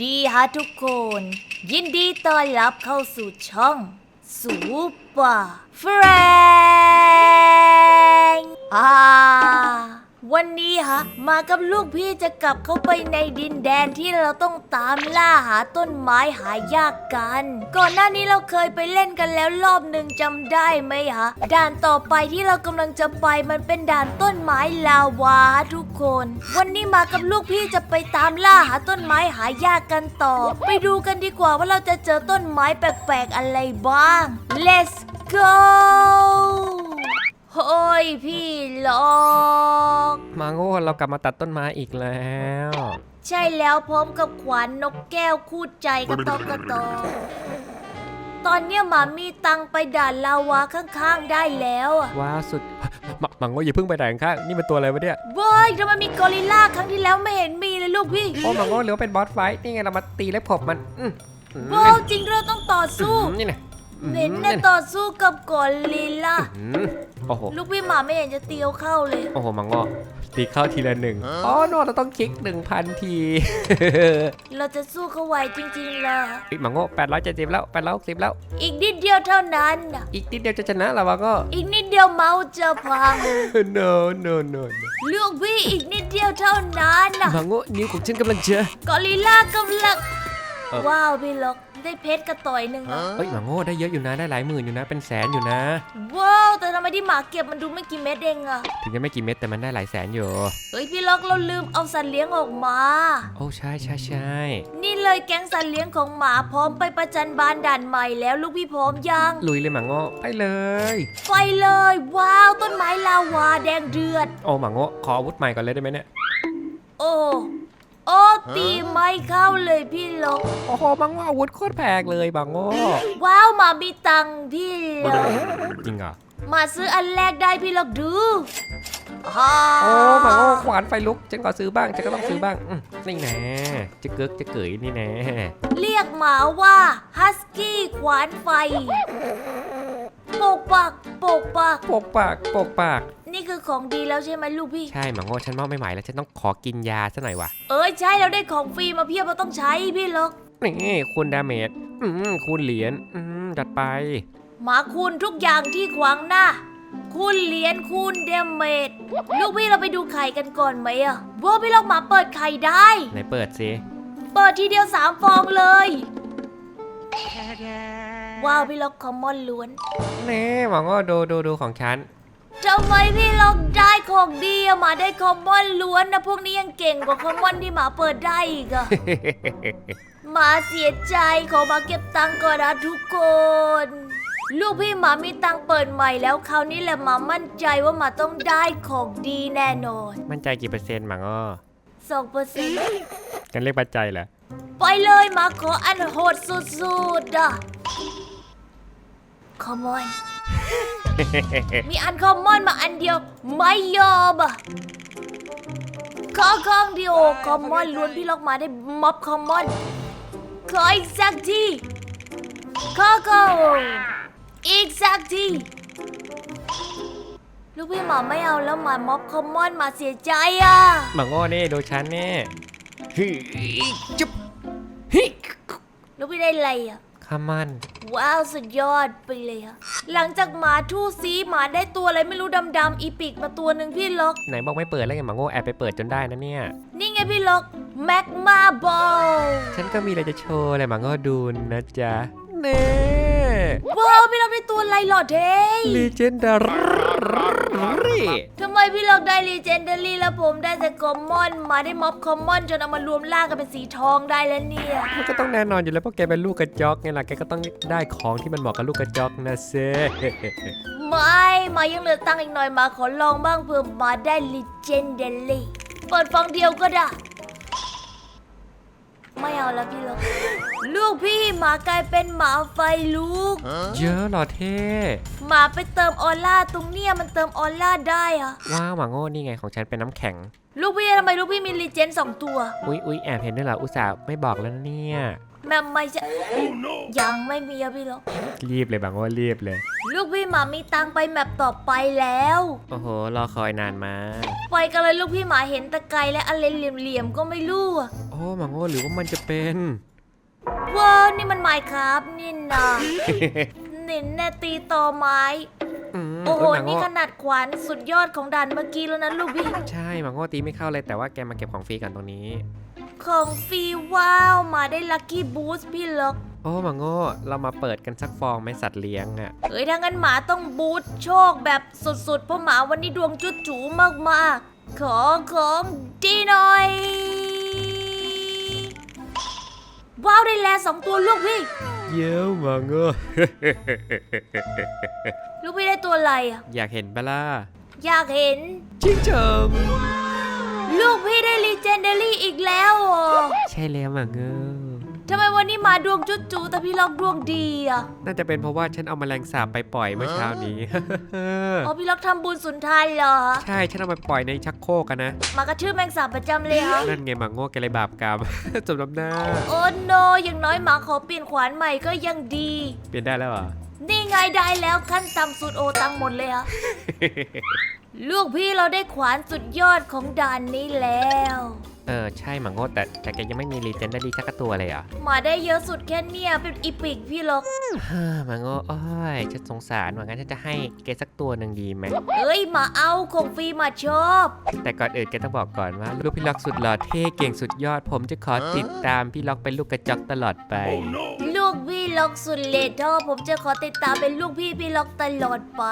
ดีฮะทุกคน ยินดีต้อนรับเข้าสู่ช่องสูปอร์แฟรงอ่า วันนี้ฮะมากับลูกพี่จะกลับเข้าไปในดินแดนที่เราต้องตามล่าหาต้นไม้หายากกัน ก่อนหน้านี้เราเคยไปเล่นกันแล้วรอบหนึ่งจำได้ไหมฮะด่านต่อไปที่เรากำลังจะไปมันเป็นด่านต้นไม้ลาวาทุกคน วันนี้มากับลูกพี่จะไปตามล่าหาต้นไม้หายากกันต่อ ไปดูกันดีกว่าว่าเราจะเจอต้นไม้แปลกๆอะไรบ้าง let's go เฮ้ยพี่ล็อกมาโง่เรากลับมาตัดต้นไม้อีกแล้ว ใช่แล้วพร้อมกับขวานนกแก้วคู่ใจกระตอกกระตอกตอนเนี้ยหมามีตังค์ไปด่านลาวาข้างๆได้แล้วอะว้าวสุดมามาโง่อย่าเพิ่งไปไหนข้างนี่มันตัวอะไรวะเนี่ยเว้ยทำไมมีกอริลลาครั้งที่แล้วไม่เห็นมีเลยลูกพี่โอ้มาโง่หรือว่าเป็นบอสไฟท์นี่ไงเรามาตีเล็บขบมันอืมอืมโว้ยจริงเราต้องต่อสู้ อืมนี่นะอืมเห็นนี่นะนะต่อสู้กับกอริลลา อืมโอ้โห ลูกพี่หมาไม่เห็นจะเตียวเข้าเลย โอ้โหมาโง่ตีเข้าทีละหนึ่งอ๋อโน่เราต้องคลิกหนึ่งพันทีเราจะสู้เขาไหวจริงๆเหรออีกมาโง่แปดร้อยเจ็ดสิบแล้วแปดร้อยหกสิบแล้ว อีกนิดเดียวเท่านั้นน่ะอีกนิดเดียวจะชนะแล้วมาโง่อีกนิดเดียวเมาส์จะพัง no no no no ลูกพี่อีกนิดเดียวเท่านั้นน่ะมาโง่นิ้วของฉันกำลังเจอกอริลลากำลังเอ่อว้าวพี่ล็อก ได้เพชรกระต่อยหนึ่งแล้วเฮ้ยมาโง่ได้เยอะอยู่นะได้หลายหมื่นอยู่นะ เป็นแสนอยู่นะ ว้าวแต่ทำไมที่หมาเก็บมันดูไม่กี่เม็ดเองอะถึงจะไม่กี่เม็ดแต่มันได้หลายแสนอยู่ เฮ้ยพี่ล็อกเราลืมเอาสัตว์เลี้ยงออกมา โอ้ใช่ใช่ใช่นี่เลยแก๊งสัตว์เลี้ยงของหมาพร้อมไปประจันบานด่านใหม่แล้วลูกพี่พร้อมยัง ลุยเลยหมาโง่ไปเลยไฟเลย ว้าวต้นไม้ลาวาแดงเดือด โอ้หมาโง่ขออาวุธใหม่ก่อนเลยได้ไหมเนี่ย โอ้ โอ้ตีไม่เข้าเลยพี่ล็อกโอ้โหหมาโง่อาวุธโคตรแพงเลยหมาโง่ว้าวหมามีตังค์พี่ล็อกจริงเหรอมาซื้ออันแรกได้พี่ล็อกดูฮ่าโอ้หมาโง่ขวานไฟลุกฉันขอซื้อบ้างฉันก็ต้องซื้อบ้างอืมนี่แน่จะเกิกจะเกยนี่แน่เรียกหมาว่าฮัสกี้ขวานไฟโปกปากโปกปากปกปากปกปาก นี่คือของดีแล้วใช่ไหมลูกพี่ ใช่หมาโง่ฉันมอบไม่ไหวแล้วฉันต้องขอกินยาซะหน่อยวะเอ้ยใช่เราได้ของฟรีมาเพียบเราต้องใช้พี่ล็อก นี่คูณดาเมจอืมคูณเหรียญอืมจัดไป หมาคูณทุกอย่างที่ขวางหน้าคูณเหรียญคูณเดเมจลูกพี่เราไปดูไข่กันก่อนไหมอะว่าพี่ล็อกหมาเปิดไข่ได้ ไหนเปิดสิเปิดทีเดียวสามฟองเลย ว้าวพี่ล็อกคอมมอนล้วนเน่หมาโง่ดูดูดูของฉัน ทำไมพี่ล็อกได้ของดีอะหมาได้คอมมอนล้วนนะพวกนี้ยังเก่งกว่าคอมมอนที่หมาเปิดได้อีกอะ หมาเสียใจขอมาเก็บตังค์ก่อนนะทุกคน ลูกพี่หมามีตังค์เปิดใหม่แล้วคราวนี้แหละหมามั่นใจว่าหมาต้องได้ของดีแน่นอนมั่นใจกี่เปอร์เซ็นต์หมาโง่สองเปอร์เซ็นต์กันเรียกปัจจัยเหรอไปเลยหมาขออันโหดสุดๆอะคอมมอน มีอันคอมมอนมาอันเดียว ไม่ยอมอะข้อข้องเดียวคอมมอนล้วนพี่ล็อกมาได้ม็อบคอมมอนขออีกสักทีข้อข้องอีกสักทีลูกพี่หมาไม่เอาแล้วหมาม็อบคอมมอนหมาเสียใจอะหมาโง่เน่ดูฉันเน่ฮึจุ๊บฮิลูกพี่ได้อะไรอะ คามัน ว้าวสุดยอดไปเลยอะหลังจากหมาทู่ซีหมาได้ตัวอะไรไม่รู้ดำๆอีปิกมาตัวหนึ่งพี่ล็อก ไหนบอกไม่เปิดแล้วไงหมาโง่แอบไปเปิดจนได้นะเนี่ย นี่ไงพี่ล็อกแม็กมาบอลฉันก็มีอะไรจะโชว์เลยหมาโง่ดูนะจ๊ะเน่ว้าวพี่ล็อกได้ตัวอะไรหล่อเท่ ลีเจนดารี ทำไมพี่ล็อกได้ลีเจนเดอรี่แล้วผมได้แต่คอมมอนมาได้ม็อบคอมมอนจนเอามารวมร่างกันเป็นสีทองได้แล้วเนี่ยมันก็ต้องแน่นอนอยู่แล้วเพราะแกเป็นลูกกระจอกไงล่ะแกก็ต้องได้ของที่มันเหมาะกับลูกกระจอกนะเซ่ไม่มายังเหลือตังค์อีกหน่อยมาขอลองบ้างเผื่อมาได้ลีเจนเดอรี่เปิดฟองเดียวก็ได้ ไม่เอาแล้วพี่ล็อกลูกพี่หมากลายเป็นหมาไฟลูกเยอะเหรอเท่หมาไปเติมออร่าตรงเนี้ยมันเติมออร่าได้อะว้าวหมาโง่นี่ไงของฉันเป็นน้ำแข็ง ลูกพี่ทำไมลูกพี่มีลีเจนสองตัว อุ๊ยอุ๊ยแอบเห็นด้วยเหรออุตส่าห์ไม่บอกแล้วนะเนี่ย แม่ไม่จะยังไม่มีอะพี่ล็อกรีบเลยบางว่ารีบเลย ลูกพี่หมามีตังค์ไปแมปต่อไปแล้ว โอ้โห รอคอยนานมากไปกันเลยลูกพี่หมาเห็นตะไกรและอะไรเหลี่ยมๆก็ไม่รู้อะโอ้หมังโง่หรือว่ามันจะเป็นว้าวนี่มันไม้ครับนี่นะนินแน่ตีต่อไม้มโอ้โหเยหมังนี่โง่ขนาดขวานสุดยอดของด่านเมื่อกี้แล้วนะลูกพี่ ใช่หมังโง่ตีไม่เข้าเลยแต่ว่าแกมาเก็บของฟรีกันตรงนี้ ของฟรีว้าวมาได้ลัคกี้บูสต์พี่ล็อกโอ้หมังโง่เรามาเปิดกันสักฟองไหมสัตว์เลี้ยงอะเฮ้ยถ้างั้นหมาต้องบูสต์โชคแบบสุดๆ เพราะหมาวันนี้ดวงจุดจูมากๆ ขอของดีหน่อย ว้าวได้แลสองตัวลูกพี่ เย้วหมังโง่ ลูกพี่ได้ตัวอะไรอะ อยากเห็นปะล่ะอยากเห็น ชิงเฉิง ลูกพี่ได้ลีเจนเดอรี่อีกแล้วเหรอใช่แล้วหมังโง่ทำไมวันนี้หมาดวงจุดจูแต่พี่ล็อกดวงดีอะน่าจะเป็นเพราะว่าฉันเอาแมลงสาบไปปล่อยเมื่อเช้านี้ อ๋อพี่ล็อกทำบุญสุนทานเหรอ ใช่ฉันเอาไปปล่อยในชักโครกกันนะ หมากระทืบแมงสาบประจำเลยฮะนั่นไงหมังโง่แกเลยบาปกรรม สมน้ำหน้า โอ้โนอย่างน้อยหมาขอเปลี่ยนขวานใหม่ก็ยังดี เปลี่ยนได้แล้วเหรอ นี่ไงได้แล้วขั้นต่ำสุดโอตังหมดเลยอะ ลูกพี่เราได้ขวานสุดยอดของด่านนี้แล้ว เออใช่หมังโง่แต่แต่แกยังไม่มีรีเจนได้รีสักตัวเลยเหรอะหมาได้เยอะสุดแค่เนี่ยเป็นอีปิกพี่ล็อกฮ่าหมังโง่โอ้ยฉันสงสารว่างั้นฉันจะให้แกสักตัวหนึ่งดีไหม เอ้ยหมาเอาของฟรีหมาชอบ แต่ก่อนอื่นแกต้องบอกก่อนว่าลูกพี่ล็อกสุดหล่อเท่เก่งสุดยอด ผมจะขอติดตามพี่ล็อกเป็นลูกกระจอกตลอดไป ลูกพี่ล็อกสุดเลทอผมจะขอติดตามเป็นลูกพี่พี่ล็อกตลอดไป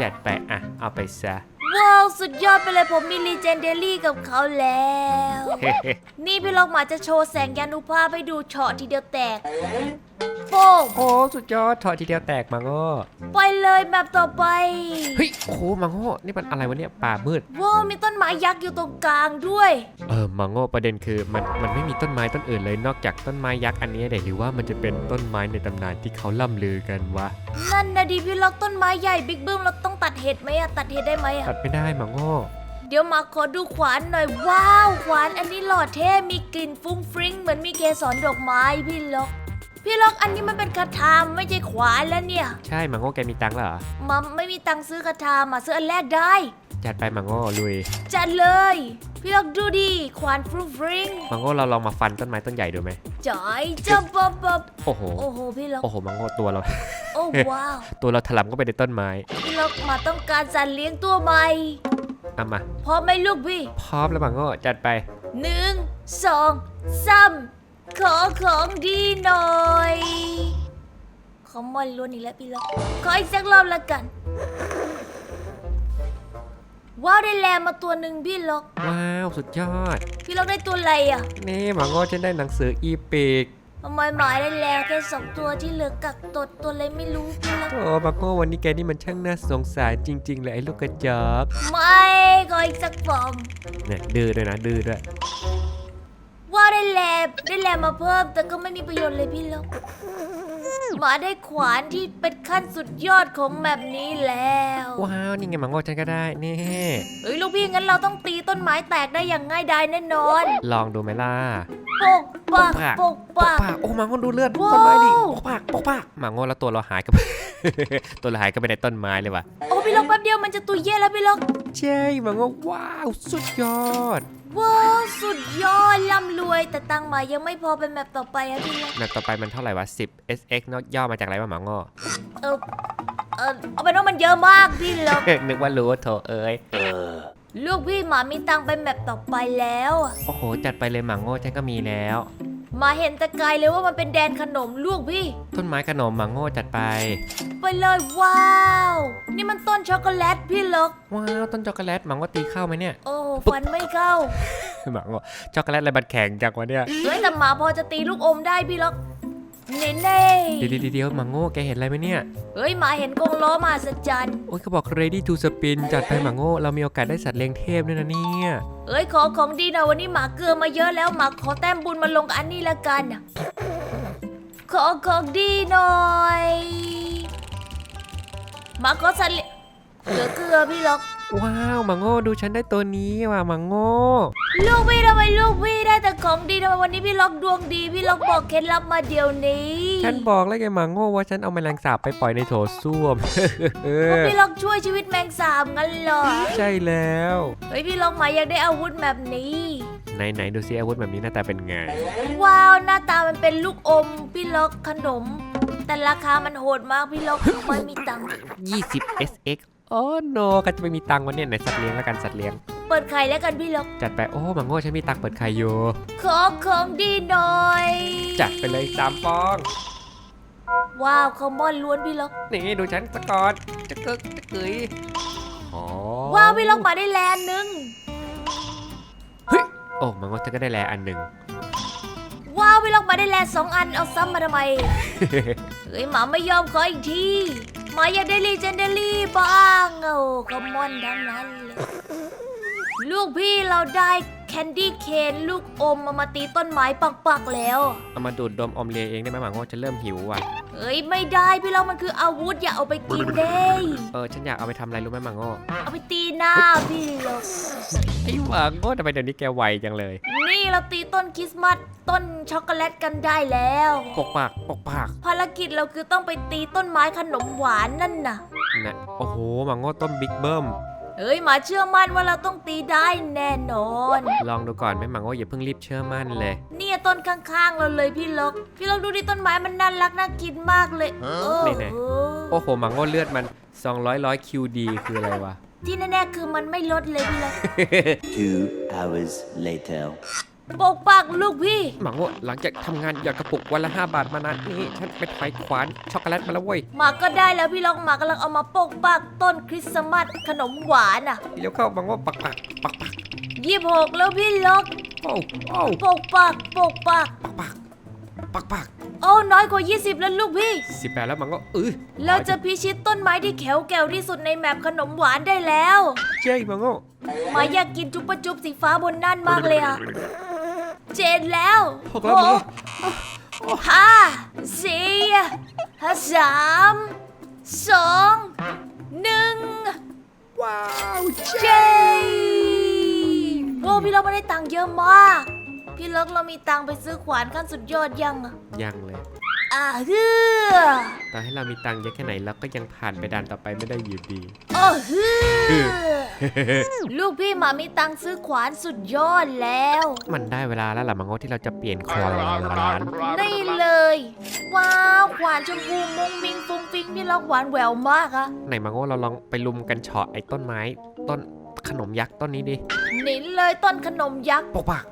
จัดไปอะเอาไปซะ ว้าวสุดยอดไปเลยผมมีลีเจนเดอรี่กับเขาแล้ว นี่พี่ล็อกหมาจะโชว์แสงยานุภาพให้ดูเฉาะทีเดียวแตกโป้งโอ้สุดยอดถอดทีเดียวแตกหมังโง่ไปเลยแบบต่อไปเฮ้ยโอ้โหหมังโง่นี่มันอะไรวะเนี่ยป่ามืดว้าวมีต้นไม้ยักษ์อยู่ตรงกลางด้วย เออหมังโง่ประเด็นคือมันมันไม่มีต้นไม้ต้นอื่นเลยนอกจากต้นไม้ยักษ์อันนี้เดี๋ยวหรือว่ามันจะเป็นต้นไม้ในตำนานที่เขาล่ำลือกันวะนั่นนะดีพี่ล็อกต้นไม้ใหญ่บิ๊กบึ้มเราต้องตัดเห็ดไหมอะตัดเห็ดได้ไหมอะตัดไม่ได้หมังโง่เดี๋ยวมาขอดูขวานหน่อยว้าวขวานอันนี้หล่อเท่มีกลิ่นฟุ้งฟริ้งเหมือนมีเกสรดอกไม้พี่ล็อกพี่ล็อกอันนี้มันเป็นคาถาไม่ใช่ขวานแล้วเนี่ย ใช่หมังโง่แกมีตังค์แล้วเหรอมาไม่มีตังค์ซื้อคาถามาซื้ออันแรกได้ จัดไปหมังโง่ลุยจัดเลย พี่ล็อกดูดิขวานฟรุ้งฟริ้งหมังโง่เราลองมาฟันต้นไม้ต้นใหญ่ดูไหมจ่อยจับปับปับโอ้โหโอ้โหพี่ล็อกโอ้โหหมังโง่ตัวเรา โอ้ว้าวตัวเราถลำก็ไปในต้นไม้ พี่ล็อกมาต้องการสัตว์เลี้ยงตัวใหม่เอามาพร้อมไหมลูกพี่ พร้อมแล้วหมังโง่จัดไปหนึ่งสองสามขอของดีหน่อยขอมอนล้วนอีกแล้วพี่ล็อกขออีกสักรอบละกัน ว้าวได้แลมาตัวหนึ่งพี่ล็อก ว้าวสุดยอด พี่ล็อกได้ตัวอะไรอะนี่หมังโง่ฉันได้หนังสืออีปิกทำไมหมาได้แลแค่สองตัวที่เหลือกักตดตัวอะไรไม่รู้พี่ล็อก โอ้หมังโง่วันนี้แกนี่มันช่างน่าสงสารจริง ๆ เลยไอ้ลูกกระจอกไม่ขออีกสักฟอมเนี่ยดื้อด้วยนะดื้อด้วยว้าวได้แลได้แลมาเพิ่มแต่ก็ไม่มีประโยชน์เลยพี่ล็อกห มาได้ขวานที่เป็นขั้นสุดยอดของแบบนี้แล้วว้าวนี่ไงหมังโง่ฉันก็ได้นี่เฮ้ยลูกพี่งั้นเราต้องตีต้นไม้แตกได้อย่างง่ายดายแน่นอนลองดูไหมล่ะปกปากปกปปากปากโอ้หมังโง่ดูเลือดว้าวต้นไม้ดิปกปากปกปากหมังโง่แล้วตัวเราหายกับ ตัวเราหายก็ไปในต้นไม้เลยว่ะโอ้พี่ล็อกแป๊บเดียวมันจะตุยเย่แล้วพี่ล็อกใช่หมังโง่ว้าวสุดยอด ว้าวสุดยอดร่ำรวย แต่ตังค์มายังไม่พอเป็นแมปต่อไปอะพี่ล็อกแบบต่อไปมันเท่าไหร่วะ 10 SX เนอะย่อมาจากอะไรวะหมังโง่เออเออเอาเป็นว่ามันเยอะมากพี่ล็อกนึกว่ารู้ว่าโถเอ้ย ลูกพี่หมามีตังค์เป็นแมปต่อไปแล้วอะโอ้โห จัดไปเลยหมังโง่ฉันก็มีแล้วห มาเห็นแต่ไกลเลยว่ามันเป็นแดนขนมลูกพี่ ต้นไม้ขนมหมังโง่จัดไป ไปเลยว้าว นี่มันต้นช็อกโกแลตพี่ล็อกว้าวต้นช็อกโกแลตหมังโง่ตีเข้าไหมเนี่ย โอ้ฟันไม่เข้า หมังโง่ช็อกโกแลตอะไรบัดแข็งจังวะเนี่ย เฮ้ยแต่หมาพอจะตีลูกอมได้พี่ล็อก เน่เน่เดี๋ยวเดี๋ยวเดี๋ยวหมังโง่แกเห็นอะไรไหมเนี่ย เฮ้ยหมาเห็นกรงล้อมาสัจจันโอ้ยเขาบอก ready to spin จัดไปหมังโง่เรามีโอกาสได้สัตว์เลี้ยงเทพด้วยนะเนี่ยเอ้ยขอของดีหน่อยวันนี้หมาเกลือมาเยอะแล้วหมาขอแต้มบุญมาลงกับอันนี้ละกันน่ะขอของดีหน่อยหมาขอสัตว์เลี้ยงเหลือเกลือพี่ล็อก ว้าวหมังโง่ดูฉันได้ตัวนี้ว่ะหมังโง่ลูกพี่ทำไมลูกพี่ได้แต่ของดีทำไมวันนี้พี่ล็อกดวงดี พี่ล็อกบอกเคล็ดลับมาเดี๋ยวนี้ ฉันบอกแล้วไงหมาโง่ว่าฉันเอาแมลงสาบไปปล่อยในโถส้วมว่าพี่ล็อกช่วยชีวิตแมงสาบงั้นเหรอใช่แล้วเฮ้ยพี่ล็อกหมายอยากได้อาวุธแบบนี้ไหนไหนดูซิอาวุธแบบนี้หน้าตาเป็นไง ว้าวหน้าตามันเป็นลูกอมพี่ล็อกขนม แต่ราคามันโหดมากพี่ล็อกไม่มีตังค์20 SX โอ้โนก็จะไปมีตังค์วันเนี้ยไหนสัตว์เลี้ยงแล้วกันสัตว์เลี้ยง เปิดไข่แล้วกันพี่ล็อกจัดไปโอ้หมาโง่ฉันมีตังค์เปิดใครอยู่ ขอของดีหน่อย จัดไปเลยสามฟอง ว้าวคอมมอนล้วนพี่ล็อก นี่ดูฉันสกอตจะเกิกจะเกยอ๋อว้าวพี่ล็อกมาได้แลนด์หนึงเฮ้ยโอ้หมาโง่ฉันก็ได้แลอันหนึ่งว้าวพี่ล็อกมาได้แลนด์สองอันเอาซ้ำมาทำไม เฮ้ยหมาไม่ยอมขออีกทีห มาอยากได้ลีเจนเดอรี่บ้างโอ้คอมมอนทั้งนั้นเลยลูกพี่เราได้แคนดี้เคนลูกอมเอามาตีต้นไม้ปักๆแล้ว เอามาดูดดมอมเลียเองได้ไหมหมาโง่ฉันเริ่มหิวอะเฮ้ยไม่ได้พี่ล็อกมันคืออาวุธอย่าเอาไปกินเด้เออฉันอยากเอาไปทำอะไรรู้ไหมหมาโง่เอาไปตีหน้าพี่ล็อกไอ้หมาโง่ทำไมเดี๋ยวนี้แกไวจังเลย นี่เราตีต้นคริสต์มาส ต้นช็อกโกแลตกันได้แล้ว ปกปากปกปากภารกิจเราคือต้องไปตีต้นไม้ขนมหวานนั่นน่ะ นะโอ้โหหมาโง่ต้มบิ๊กเบิ้มเฮ้ยหมาเชื่อมั่นว่าเราต้องตีได้แน่นอน ลองดูก่อนไหมหมาโง่อย่าเพิ่งรีบเชื่อมั่นเลย เนี่ยต้นข้างๆ เราเลยพี่ล็อกพี่ล็อกดูดิต้นไม้มันน่ารักน่ากินมากเลยโอ้ไหนโหโอ้โหหมาโง่เลือดมัน 200ร้อย QD คืออะไรวะ ที่แน่ๆคือมันไม่ลดเลยพี่ล็อก Two hours later. ปกปักลูกพี่ หมาโง่หลังจากทำงานหยอดกระปุกวันละ 5 บาทมานานนี่ฉันไปถอยขวานช็อกโกแลตมาแล้วเว้ยหมาก็ได้แล้วพี่ล็อกหมากำลังเอามาปกปักต้นคริสต์มาสขนมหวานอะเดี๋ยวเข้าหมาโง่ปักปักปักปักยี่หกแล้วพี่ล็อกโอ้โอ้ปกปักปกปักปักปักปักปักโอ้น้อยกว่า 20 แล้วลูกพี่สิบแปดแล้วหมาโง่เออเราจะพิชิตต้นไม้ที่แข็วแกวที่สุดในแมปขนมหวานได้แล้วเจ๊หมาโง่หมาอยากกินจุ๊บปะจุ๊บสีฟ้าบนนั่นมากเลยอะ เจ็ดแล้วหกแล้วหมาโง่ห้าสี่ห้าสามสองหนึ่งว้าวเย้โอ้พี่ล็อกไม่ได้ตังค์เยอะมาก พี่ล็อกเรามีตังค์ไปซื้อขวานขั้นสุดยอดยังอะยังเลย อ่าฮือต่อให้เรามีตังค์เยอะแค่ไหนเราก็ยังผ่านไปด่านต่อไปไม่ได้อยู่ดี โอ้ฮือลูกพี่หมามีตังค์ซื้อขวานสุดยอดแล้ว มันได้เวลาแล้วล่ะหมาโง่ที่เราจะเปลี่ยนคอร้านนี่เลย ว้าวขวานชมพูมุงมิงฟุ้งฟิงพี่ล็อกหวานแหววมากอะไหนหมาโง่เราลองไปลุมกันเฉาะไอ้ต้นไม้ ต้นขนมยักษ์ต้นนี้ดิหนินเลยต้นขนมยักษ์ปกปาก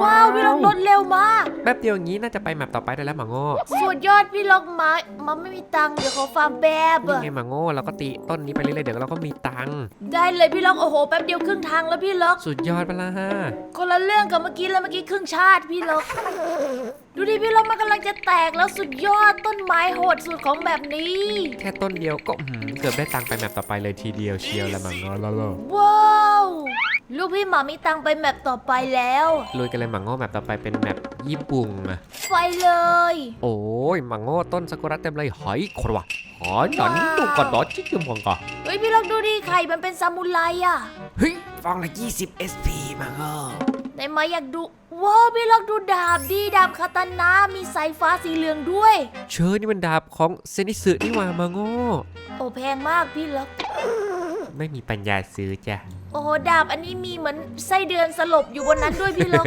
ว้าวพี่ล็อกรถเร็วมาก แป๊บเดียวอย่างนี้น่าจะไปแมปต่อไปได้แล้วหมาโง่สุดยอดพี่ล็อกไม้มันไม่มีตังค์เดี๋ยวเขาฟาร์มแบบนี่อะไงหมาโง่เราก็ตีต้นนี้ไปเรื่อยๆเดี๋ยวเราก็มีตังค์ได้เลยพี่ล็อกโอ้โหแป๊บเดียวครึ่งทางแล้วพี่ล็อก สุดยอดไปละฮะคนละเรื่องกับเมื่อกี้แล้วเมื่อกี้ครึ่งชาติพี่ล็อก ดูดิพี่ล็อกมันกำลังจะแตกแล้วสุดยอดต้นไม้โหดสุดของแบบนี้ แค่ต้นเดียวก็หืมเกือบได้ตังค์ไปแมปต่อไปเลยทีเดียวเชียวละหมาโง่แล้วล่ะว้าว ลูกพี่หมามีตังค์ไปแมปต่อไปแล้ว ลุยกันเลยหมาโง่แมปต่อไปเป็นแมปญี่ปุ่นอะไปเลย โอ้ยหมาโง่ต้นซากุระเต็มเลยหอยครัวหอยหนอนดูกระดอจิกยมองก่อเฮ้ยพี่ล็อกดูดิไข่มันเป็นซามูไรอะเฮ้ยฟองละ 20 SP หมาโง่ไหนมาอยากดูว้าวพี่ล็อกดูดาบดีดาบคาตานะมีสายฟ้าสีเหลืองด้วย เชิญนี่มันดาบของเซนิสึนี่หว่าหมาโง่โอ้แพงมากพี่ล็อกไม่มีปัญญาซื้อจ้ะ โอ้โหดาบอันนี้มีเหมือนไส้เดือนสลบอยู่บนนั้นด้วยพี่ล็อก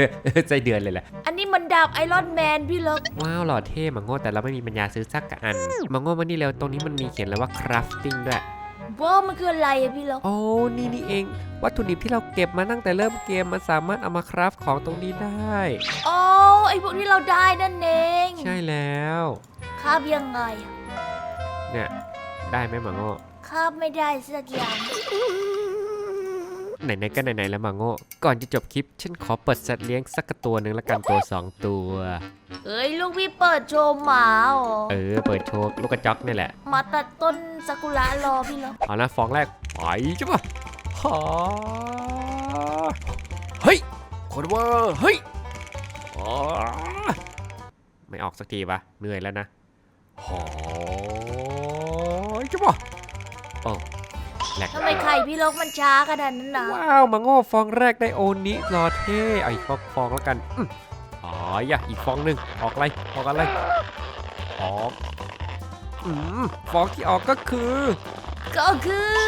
ใจเดือนเลยแหละ อันนี้มันดาบไอรอนแมนพี่ล็อกว้าวหล่อเท่หมาโง่แต่เราไม่มีปัญญาซื้อสักกะอันหมาโง่มานี่เร็วตรงนี้มันมีเขียนเลยว่า crafting ด้วยว้าวมันคืออะไรอะพี่ล็อกโอ้นี่นี่เอง วัตถุดิบที่เราเก็บมาตั้งแต่เริ่มเกมมันสามารถเอามาคราฟของตรงนี้ได้อ๋อไอพวกที่เราได้นั่นเองใช่แล้วคาบยังไงอะเนี่ยได้ไหมหมาโง่คาบไม่ได้สักอย่าง ไหนๆก็ไหนๆแล้วหมาโง่ ก่อนจะจบคลิป ฉันขอเปิดสัตว์เลี้ยงสักตัวหนึ่งละกันตัวสองตัว เอ้ยลูกพี่เปิดโชว์หมาเหรอเออ เปิดโชว์ลูกกระจอกนี่แหละ มาตัดต้นซากุระรอพี่ล็อกเอาละฟองแรกไปใช่ปะฮาเฮ้ยคนเวอร์เฮ้ยอ๋อไม่ออกสักทีวะเหนื่อยแล้วนะหอใช่ปะโอ้ แหลกทำไมไข่พี่ลกมันช้าขนาดนั้นนะว้าวมาโง่ฟองแรกได้โอนิรอเท่เอาอีกฟองฟองแล้วกันอืมอ๋ออย่าอีกฟองหนึ่งออกอะไรออกอะไรออกอืมฟองที่ออกก็คือ ก็คือ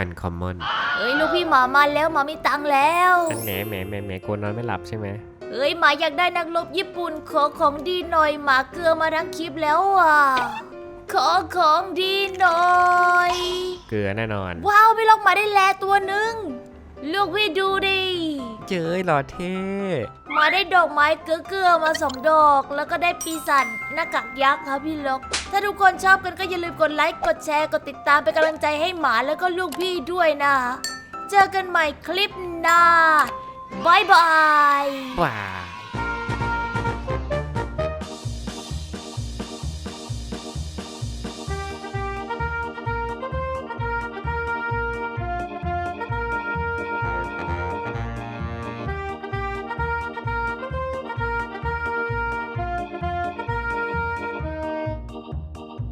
uncommon เฮ้ยลูกพี่หมามาแล้วหมามีตังค์แล้วอันแหมแหมแหมแหมกลัวนอนไม่หลับใช่ไหมเฮ้ยหมาอยากได้นักรบญี่ปุ่นขอของดีหน่อยหมาเกลือมาทั้งคลิปแล้วอะ ขอของดีหน่อย เกลือแน่นอน ว้าวพี่ลกมาได้แลตัวหนึ่งลูกพี่ดูดิ เจยหล่อเท่มาได้ดอกไม้เกลือๆมาสองดอก แล้วก็ได้ปีศาจหน้ากากยักษ์ครับพี่ลกถ้าทุกคนชอบกันก็อย่าลืมกดไลค์ กดแชร์ กดติดตามเป็นกำลังใจให้หมาแล้วก็ลูกพี่ด้วยนะ เจอกันใหม่คลิปหน้าบายบาย ว้าว